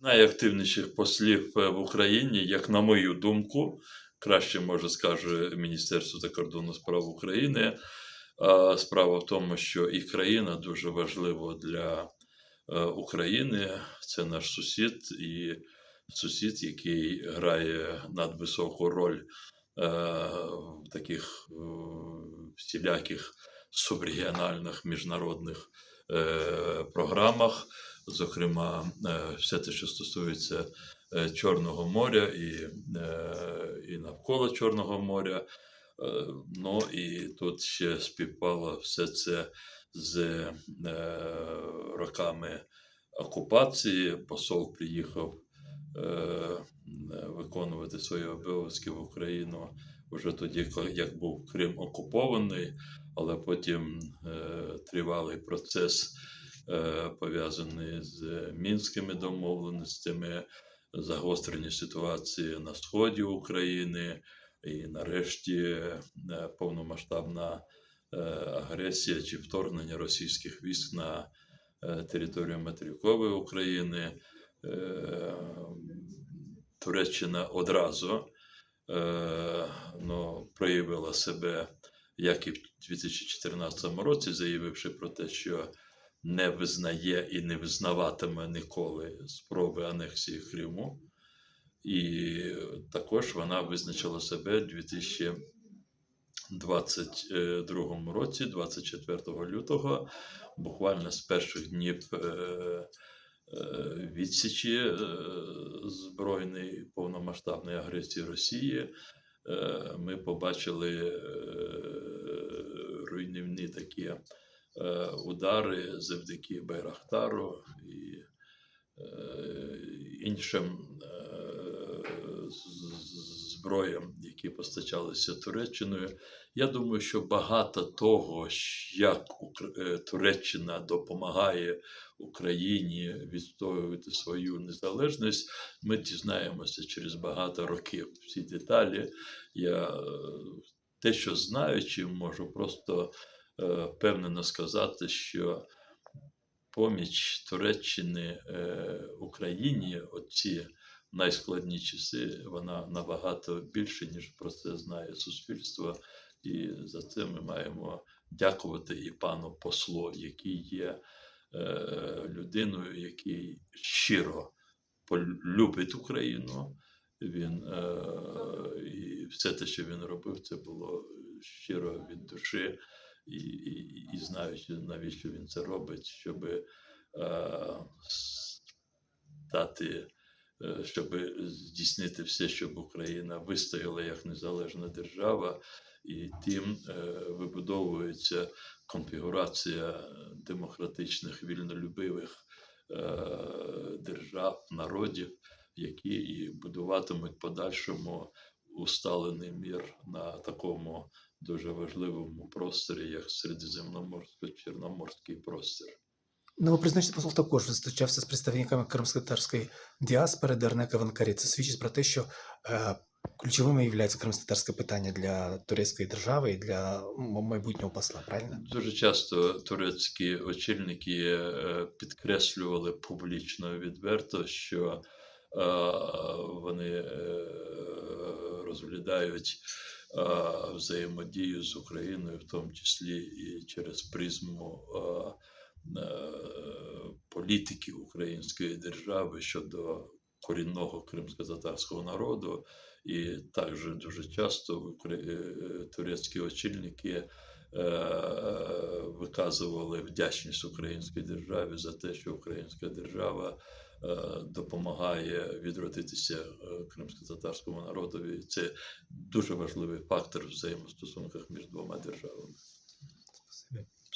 найактивніших послів е, в Україні, як на мою думку, краще може скаже Міністерство закордонних справ України. Справа в тому, що і країна дуже важлива для е, України. Це наш сусід, і сусід, який грає надвисоку роль е, в таких е, всіляких субрегіональних міжнародних е, програмах зокрема, е, все те, що стосується е, Чорного моря і, і навколо Чорного моря. Ну і тут ще співпало все це з е, роками окупації. Посол приїхав виконувати свої обов'язки в Україну вже тоді, як був Крим окупований, але потім е, тривалий процес е, пов'язаний з мінськими домовленостями, загострені ситуації на сході України, і нарешті е, повномасштабна е, агресія чи вторгнення російських військ на е, територію материкової України. Е, Туреччина одразу е, ну, проявила себе, як і в 2014 році, заявивши про те, що не визнає і не визнаватиме ніколи спроби анексії Криму. І також вона визначила себе у 2022 році, 24 лютого, буквально з перших днів е, е, відсічі е, збройної повномасштабної агресії Росії. е, Ми побачили е, руйнівні такі е, удари завдяки Байрахтару і е, іншим е, зброям, які постачалися Туреччиною. Я думаю, що багато того, як е, Туреччина допомагає Україні відстоювати свою незалежність, ми дізнаємося через багато років. Всі деталі. Я е, те, що знаючи, можу просто е, впевнено сказати, що поміч Туреччини Україні, оці найскладні часи, вона набагато більше, ніж про це знає суспільство. І за це ми маємо дякувати і пану послу, який є е, людиною, який щиро любить Україну. Він е, і все те, що він робив, це було щиро від душі, і, і, і знаючи, навіщо він це робить, щоб е, стати, щоб здійснити все, щоб Україна вистояла як незалежна держава, і тим е, вибудовується конфігурація демократичних вільнолюбивих е, держав, народів, які і будуватимуть подальшому усталений мір на такому дуже важливому просторі, як Середземноморсько-Чорноморський простір. Новопризначений посол також зустрічався з представниками кримськотарської діаспори Дернека в. Це свідчить про те, що е, ключовими є кримськотарське питання для турецької держави і для майбутнього посла, правильно? Дуже часто турецькі очільники е, підкреслювали публічно відверто, що е, вони е, розглядають е, взаємодію з Україною, в тому числі і через призму е, політики української держави щодо корінного кримсько-татарського народу. І також дуже часто е, турецькі очільники е, виказували вдячність українській державі за те, що українська держава е, допомагає відродитися е, кримсько-татарському народові. Це дуже важливий фактор в взаємостосунках між двома державами.